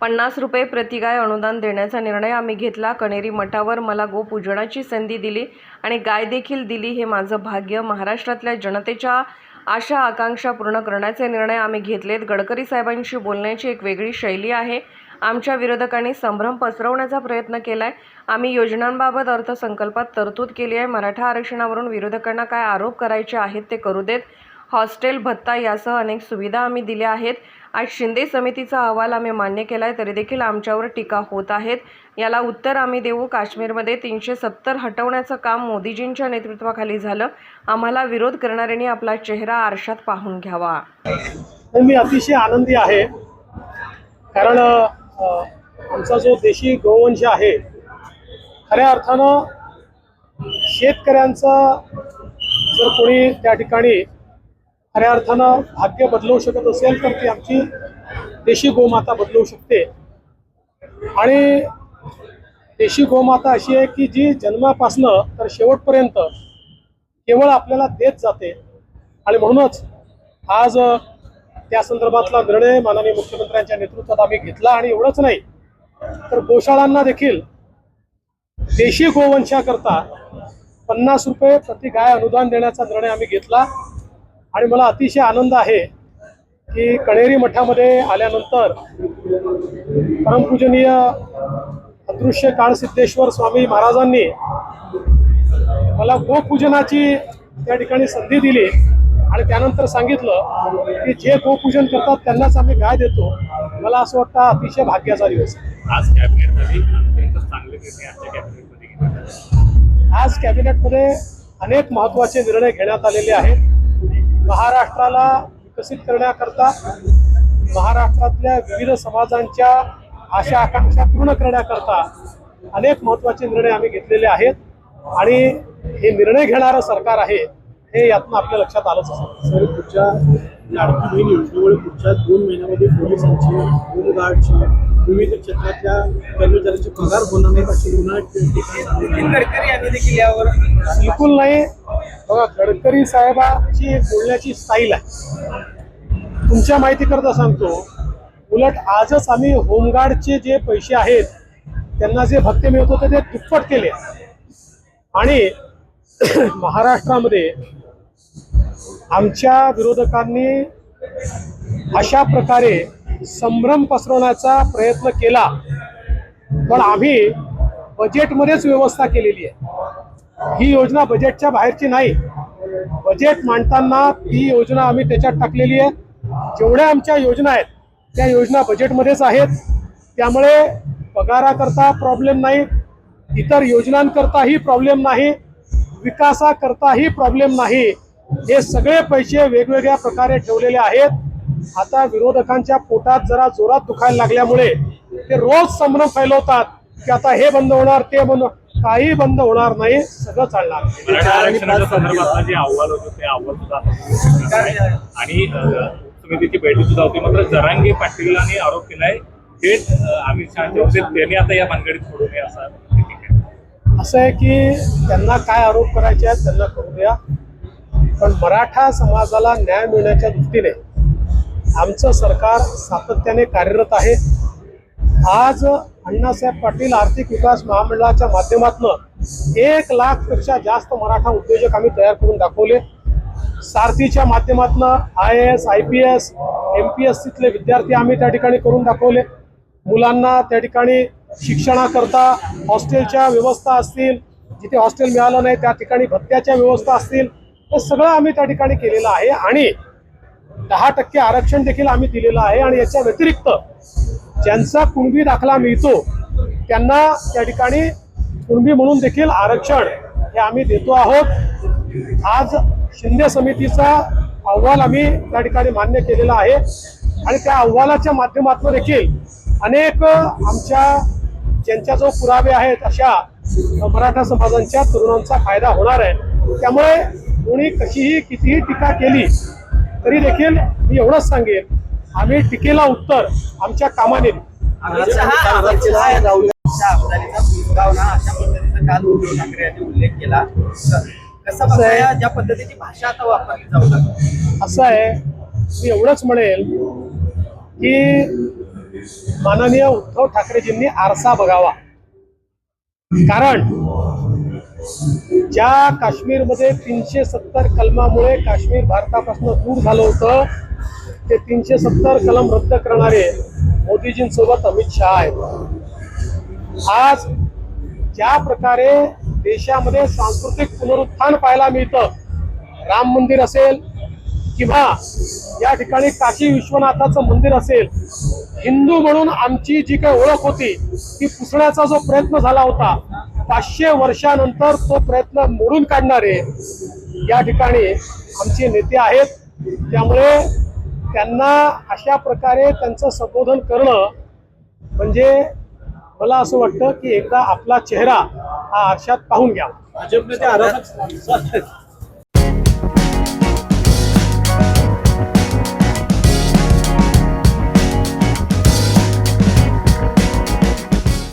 पन्नास रुपये प्रतिगाय अनुदान देण्याचा निर्णय आम्ही घेतला. कणेरी मठावर मला गोपूजनाची संधी दिली आणि गाय देखील दिली हे माझं भाग्य. महाराष्ट्रातल्या जनतेच्या आशा आकांक्षा पूर्ण करण्याचे निर्णय आम्ही घेतलेत. गडकरी साहेबांशी बोलण्याची एक वेगळी शैली आहे. आमच्या विरोधकांनी संभ्रम पसरवण्याचा प्रयत्न केला आहे आम्ही योजनांबाबत अर्थसंकल्पात तरतूद केली आहे. मराठा आरक्षणावरून विरोधकांना काय आरोप करायचे आहेत ते करू देत हॉस्टेल भत्ता यासह अनेक सुविधा आम्ही दिल्या आहेत. आज शिंदे समितीचा अहवाल आम्ही मान्य केला आहे तरी देखील आमच्यावर टीका होत आहेत. याला उत्तर आम्ही देऊ. काश्मीरमध्ये तीनशे सत्तर हटवण्याचं काम मोदीजींच्या नेतृत्वाखाली झालं. आम्हाला विरोध करणाऱ्यांनी आपला चेहरा आरशात पाहून घ्यावा. तर मी अतिशय आनंदी आहे. कारण आमचा जो देशी गोवंश आहे खऱ्या अर्थानं शेतकऱ्यांचं जर कोणी त्या ठिकाणी खऱ्या अर्थानं भाग्य बदलवू शकत असेल तर ती आमची देशी गोमाता बदलवू शकते. आणि देशी गोमाता अशी आहे की जी जन्मापासनं तर शेवटपर्यंत केवळ आपल्याला देत जाते. आणि म्हणूनच आज त्या संदर्भातला निर्णय माननीय मुख्यमंत्र्यांच्या नेतृत्वात आम्ही घेतला आणि एवढंच नाही तर गोशाळांना देखील देशी गोवंशाकरता पन्नास रुपये प्रति गाय अनुदान देण्याचा निर्णय आम्ही घेतला. आणि मला अतिशय आनंद आहे की कणेरी मठामध्ये आल्यानंतर परमपूजनीय अदृश्य काळसिद्धेश्वर स्वामी महाराजांनी मला गोपूजनाची त्या ठिकाणी संधी दिली आणि त्यानंतर सांगितलं की जे गोपूजन करतात त्यांनाच आम्ही गाय देतो. मला असं वाटतं अतिशय भाग्याचा दिवस. आज कॅबिनेटमध्ये आज कॅबिनेटमध्ये अनेक महत्त्वाचे निर्णय घेण्यात आलेले आहेत. महाराष्ट्राला विकसित करण्याकरता महाराष्ट्रातल्या विविध समाजांच्या आशा आकांक्षा पूर्ण करण्याकरता अनेक महत्त्वाचे निर्णय आम्ही घेतलेले आहेत. आणि हे निर्णय घेणारं सरकार आहे हे यातनं आपल्या लक्षात आलंच असेल. सर पुढच्या लाडकी बहीण योजनेमुळे पुढच्या दोन महिन्यामध्ये पोलिसांची होमगार्डची विविध क्षेत्रातल्या कर्मचाऱ्यांचे पगार होणार नाहीत अशी पुन्हा ठिकाणी सांगितलं. गडकरी यांनी देखील यावर बिलकुल नाही. बघा गडकरी साहेबांची एक बोलण्याची स्टाईल आहे. तुमच्या माहितीकरता सांगतो उलट आजच आम्ही होमगार्डचे जे पैसे आहेत त्यांना जे भत्ते मिळत होते ते दुप्पट केले आणि महाराष्ट्रामध्ये आमच्या विरोधकांनी अशा प्रकारे संभ्रम पसरवण्याचा प्रयत्न केला पण आम्ही बजेटमध्येच व्यवस्था केलेली आहे. ही योजना बजेटच्या बाहेरची नाही. बजेट मांडताना ती योजना आम्ही त्याच्यात टाकलेली आहे. जेवढ्या आमच्या योजना आहेत त्या योजना बजेटमध्येच आहेत. त्यामुळे पगाराकरता प्रॉब्लेम नाही. इतर योजनांकरताही प्रॉब्लेम नाही. विकासाकरताही प्रॉब्लेम नाही. हे सगळे पैसे वेगवेगळ्या प्रकारे ठेवलेले आहेत. आता विरोधकांच्या पोटात जरा जोरात दुखायला लागल्यामुळे ते रोज संभ्रम फैलवतात की आता हे बंद होणार ते बंद काही बंद होणार नाही सगळं चालणार. मराठा आरक्षणाच्या संदर्भातलं जे अहवाल होतं ते अहवाल सुद्धा आता पूर्ण करणार आहे. आणि अ, समितीची बैठक सुद्धा होती. मात्र जरांगे पाटीलांनी आरोप केलाय थेट अ, अमित शहाचे होते. त्यांनी आता या भानगडीत सोडू नये असा. असं आहे की त्यांना काय आरोप करायचे आहेत त्यांना करू द्या. पण मराठा समाजाला न्याय मिळण्याच्या दृष्टीने आमचं सरकार सातत्याने कार्यरत आहे. आज अण्णासाहेब पाटील आर्थिक विकास महामंडळाच्या माध्यमातून एक लाखपेक्षा जास्त मराठा उद्योजक आम्ही तयार करून दाखवले सारथीच्या माध्यमातून I S I P S M P S सीतले विद्यार्थी आम्ही त्या ठिकाणी करून दाखवले मुलांना त्या ठिकाणी शिक्षणाकरता हॉस्टेलच्या व्यवस्था असतील जिथे हॉस्टेल मिळालं नाही त्या ठिकाणी भत्त्याच्या व्यवस्था असतील हे सगळं आम्ही त्या ठिकाणी केलेलं आहे आणि दहा टक्के आरक्षण देखील आम्ही दिलेलं आहे आणि याच्या व्यतिरिक्त ज्यांचा कुणबी दाखला मिळतो त्यांना त्या ठिकाणी कुणबी म्हणून देखील आरक्षण हे आम्ही देतो आहोत. आज शिंदे समितीचा अहवाल आम्ही त्या ठिकाणी मान्य केलेला आहे. आणि त्या अहवालाच्या माध्यमातून देखील अनेक आमच्या ज्यांच्या जो पुरावे आहेत अशा मराठा समाजांच्या तरुणांचा फायदा होणार आहे. त्यामुळे कोणी कशीही कितीही टीका केली तरी देखील मी एवढंच सांगेन आम्ही टीकेला उत्तर आमच्या कामाने देऊ. अशा पद्धतीचा काल उद्धव ठाकरे यांनी उल्लेख केला क- कसं ज्या पद्धतीची भाषा आता वापरली जाऊ लागली असं आहे मी एवढंच म्हणेल की माननीय उद्धव ठाकरेजींनी आरसा बघावा कारण ज्या काश्मीरमध्ये तीनशे सत्तर कलमामुळे काश्मीर भारतापासून दूर झालं होतं ते तीनशे सत्तर कलम रद्द करणारे मोदीजींसोबत अमित शहा आहेत. आज ज्या प्रकारे देशामध्ये सांस्कृतिक पुनरुत्थान पाहायला मिळतं राम मंदिर असेल किंवा या ठिकाणी काशी विश्वनाथाचं मंदिर असेल हिंदू म्हणून आमची जी काही ओळख होती ती पुसण्याचा जो प्रयत्न झाला होता पाचशे वर्षानंतर तो प्रयत्न मोडून काढणारे या ठिकाणी आमचे नेते आहेत. त्यामुळे त्यांना अशा प्रकारे त्यांचं संबोधन करणं म्हणजे मला असं वाटतं की एकदा आपला चेहरा हा आरशात पाहून घ्या भाजपने ते